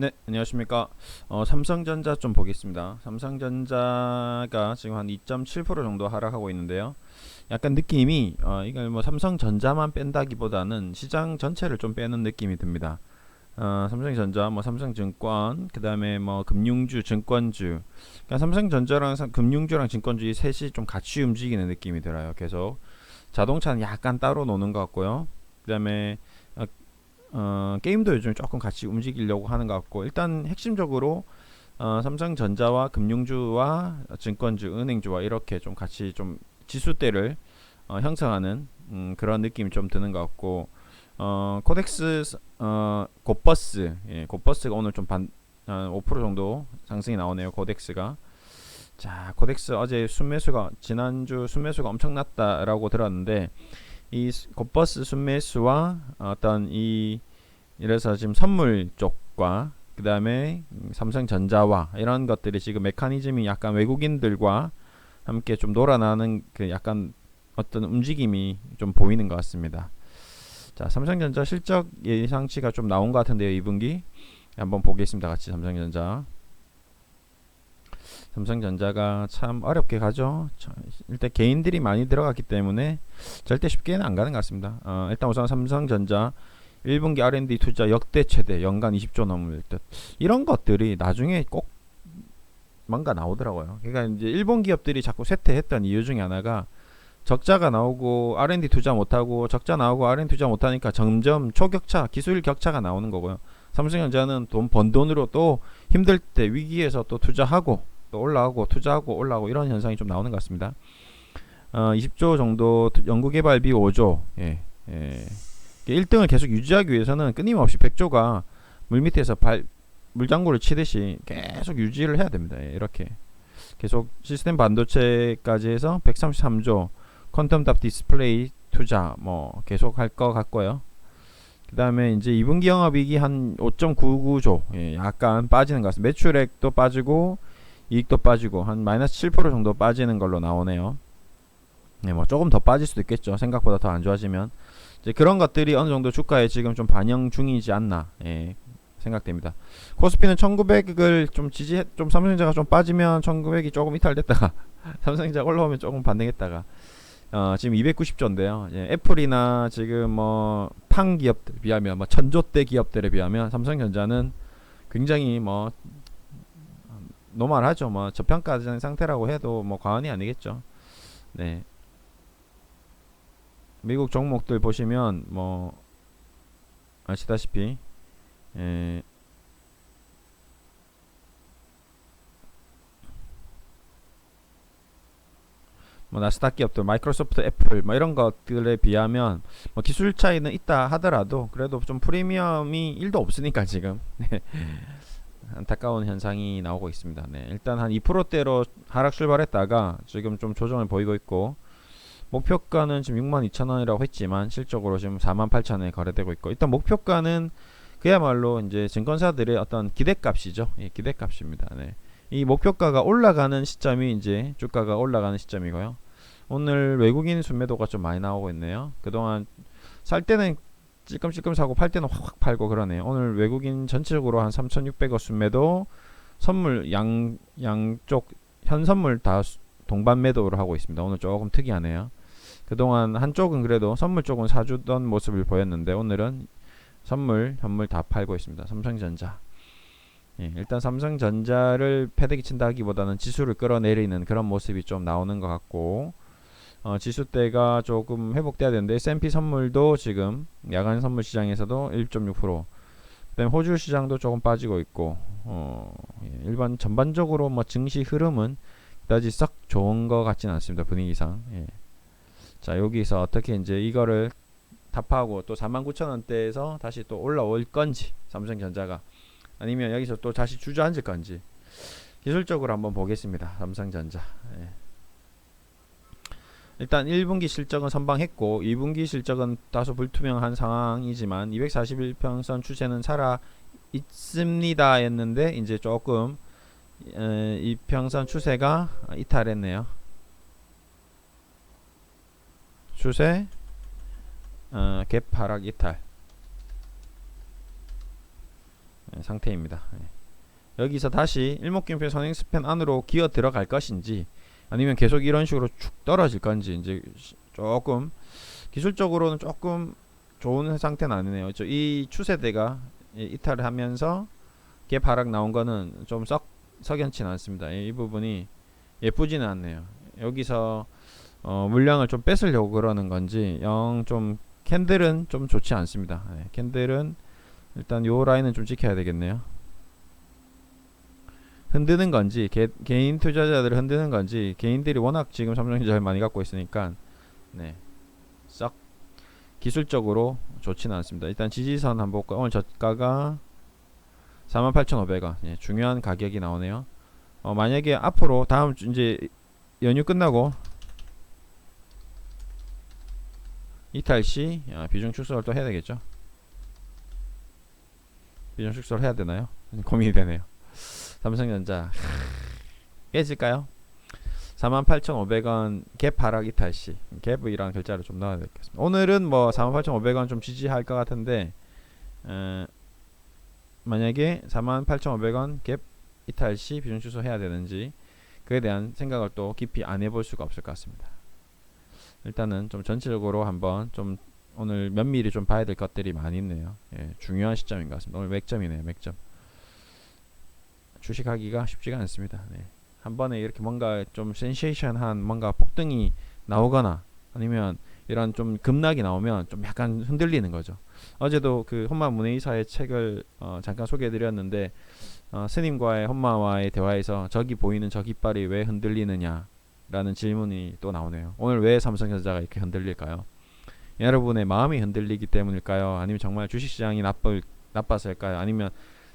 네, 안녕하십니까. 어, 삼성전자 좀 보겠습니다. 삼성전자가 지금 한 2.7% 정도 하락하고 있는데요. 약간 느낌이 어, 이걸 뭐 삼성전자만 뺀다기보다는 시장 전체를 좀 빼는 느낌이 듭니다. 어, 삼성전자, 뭐 삼성증권, 그 다음에 뭐 금융주, 증권주. 그러니까 삼성전자랑 삼- 금융주랑 증권주 이 셋이 좀 같이 움직이는 느낌이 들어요. 계속 자동차는 약간 따로 노는 것 같고요. 그 다음에 어, 게임도 요즘 조금 같이 움직이려고 하는 것 같고 일단 핵심적으로 어, 삼성전자와 금융주와 증권주, 은행주와 이렇게 좀 같이 좀 지수대를 어, 형성하는 음, 그런 느낌이 좀 드는 것 같고 어, 코덱스 어, 곧버스 예, 곧버스가 오늘 좀 반, 어, 5% 정도 상승이 나오네요. 코덱스가 자, 코덱스 어제 순매수가 지난주 순매수가 엄청 났다라고 들었는데 이 스- 곧버스 순매수와 어떤 이 이래서 지금 선물 쪽과 그 다음에 삼성전자와 이런 것들이 지금 메커니즘이 약간 외국인들과 함께 좀 놀아나는 그 약간 어떤 움직임이 좀 보이는 것 같습니다. 자, 삼성전자 실적 예상치가 좀 나온 것 같은데요, 2분기 한번 보겠습니다, 같이 삼성전자. 삼성전자가 참 어렵게 가죠. 저- 일단 개인들이 많이 들어갔기 때문에 절대 쉽게는 안 가는 것 같습니다. 어, 일단 우선 삼성전자 1분기 R&D 투자 역대 최대 연간 20조 넘을 듯 이런 것들이 나중에 꼭 뭔가 나오더라고요. 그러니까 이제 일본 기업들이 자꾸 쇠퇴했던 이유 중에 하나가 적자가 나오고 R&D 투자 못하고 적자 나오고 R&D 투자 못하니까 점점 초격차 기술 격차가 나오는 거고요. 삼성전자는 돈 번 돈으로 또 힘들 때 위기에서 또 투자하고 또 올라가고 투자하고 올라가고 이런 현상이 좀 나오는 것 같습니다. 어, 20조 정도 투- 연구개발비 5조 예, 예. 1등을 계속 유지하기 위해서는 끊임없이 100조가 물밑에서 발 물장구를 치듯이 계속 유지를 해야 됩니다. 예, 이렇게 계속 시스템 반도체까지 해서 133조 퀀텀 답 디스플레이 투자 뭐 계속 할 것 같고요. 그 다음에 이제 2분기 영업이익이 한 5.99조 예, 약간 빠지는 것 같습니다. 매출액도 빠지고 이익도 빠지고 한 마이너스 7% 정도 빠지는 걸로 나오네요. 네, 뭐 조금 더 빠질 수도 있겠죠. 생각보다 더 안 좋아지면 이제 그런 것들이 어느 정도 주가에 지금 좀 반영 중이지 않나 예, 생각됩니다. 코스피는 1900을 좀 지지 좀 삼성전자가 좀 빠지면 1900이 조금 이탈됐다가 삼성전자 올라오면 조금 반등했다가 어, 지금 290조인데요. 예, 애플이나 지금 뭐 팡 기업들 비하면 뭐 천조대 기업들에 비하면 삼성전자는 굉장히 뭐 노말하죠. 뭐 저평가된 상태라고 해도 뭐 과언이 아니겠죠. 네. 미국 종목들 보시면 뭐 아시다시피 예, 뭐 나스닥 기업들 마이크로소프트 애플 뭐 이런 것들에 비하면 뭐 기술 차이는 있다 하더라도 그래도 좀 프리미엄이 1도 없으니까 지금 네. 안타까운 현상이 나오고 있습니다. 네. 일단 한 2%대로 하락 출발했다가 지금 좀 조정을 보이고 있고 목표가는 지금 62,000원이라고 했지만 실적으로 지금 48,000원에 거래되고 있고 일단 목표가는 그야말로 이제 증권사들의 어떤 기대값이죠. 예, 기대값입니다. 네. 이 목표가가 올라가는 시점이 이제 주가가 올라가는 시점이고요. 오늘 외국인 순매도가 좀 많이 나오고 있네요. 그동안 살 때는 찔끔찔끔 사고 팔 때는 확확 팔고 그러네요. 오늘 외국인 전체적으로 한 3,600억 순매도 선물 양 양쪽 현 선물 다 수- 동반 매도를 하고 있습니다. 오늘 조금 특이하네요. 그동안 한쪽은 그래도 선물 쪽은 사주던 모습을 보였는데 오늘은 선물, 현물 다 팔고 있습니다. 삼성전자. 예, 일단 삼성전자를 패대기 친다 하기보다는 지수를 끌어내리는 그런 모습이 좀 나오는 것 같고 어, 지수대가 조금 회복돼야 되는데 S&P 선물도 지금 야간 선물 시장에서도 1.6% 그다음에 호주 시장도 조금 빠지고 있고 어, 예, 일반 전반적으로 뭐 증시 흐름은 그다지 썩 좋은 것 같지는 않습니다 분위기상 예. 자 여기서 어떻게 이제 이거를 답하고 또 49,000원대에서 다시 또 올라올 건지 삼성전자가 아니면 여기서 또 다시 주저앉을 건지 기술적으로 한번 보겠습니다. 삼성전자. 예. 일단 1분기 실적은 선방했고 2분기 실적은 다소 불투명한 상황이지만 241평선 추세는 살아 있습니다 했는데 이제 조금 에, 이 평선 추세가 이탈했네요. 추세 어, 갭 하락 이탈. 예, 상태입니다. 예. 여기서 다시 일목균표 선행 스팬 안으로 기어 들어갈 것인지 아니면 계속 이런 식으로 축 떨어질 건지 이제 시- 조금 기술적으로는 조금 좋은 상태는 아니네요. 저이 추세대가 이- 이탈을 하면서 갭 하락 나온 거는 좀 썩 석연치는 않습니다. 이, 이 부분이 예쁘지는 않네요. 여기서 어, 물량을 좀 뺏으려고 그러는 건지 영 좀 캔들은 좀 좋지 않습니다. 예, 캔들은 일단 요 라인은 좀 지켜야 되겠네요. 흔드는 건지 개, 개인 투자자들을 흔드는 건지 개인들이 워낙 지금 삼성전자를 많이 갖고 있으니까 네. 썩 기술적으로 좋지는 않습니다. 일단 지지선 한번 볼까요? 오늘 저가가 48,500원. 예, 중요한 가격이 나오네요. 어, 만약에 앞으로 다음 주 이제 연휴 끝나고 이탈 시 아, 비중 축소를 또 해야 되겠죠. 비중 축소를 해야 되나요? 고민이 되네요. 삼성전자 깨질까요? 48,500원 갭 하락 이 탈 시 갭이라는 글자를 좀 넣어야 되겠습니다. 오늘은 뭐 48,500원 좀 지지할 것 같은데 에, 만약에 48,500원 갭 이탈 시 비중 축소해야 되는지 그에 대한 생각을 또 깊이 안 해볼 수가 없을 것 같습니다. 일단은 좀 전체적으로 한번 좀 오늘 면밀히 좀 봐야 될 것들이 많이 있네요. 예, 중요한 시점인 것 같습니다. 오늘 맥점이네요, 맥점. 주식하기가 쉽지가 않습니다. 네. 한 번에 이렇게 뭔가 좀 센세이션한 뭔가 폭등이 나오거나 아니면 이런 좀 급락이 나오면 좀 약간 흔들리는 거죠. 어제도 그 혼마 문의사의 책을 어, 잠깐 소개해드렸는데 어, 스님과의 혼마와의 대화에서 저기 보이는 저 깃발이 왜 흔들리느냐라는 질문이 또 나오네요. 오늘 왜 삼성전자가 이렇게 흔들릴까요? 여러분의 마음이 흔들리기 때문일까요? 아니면 정말 주식시장이 나쁠 나빠서일까요? 아니면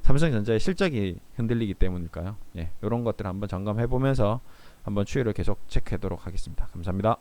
삼성전자의 실적이 흔들리기 때문일까요? 예, 이런 것들 한번 점검해 보면서 한번 추이를 계속 체크하도록 하겠습니다. 감사합니다.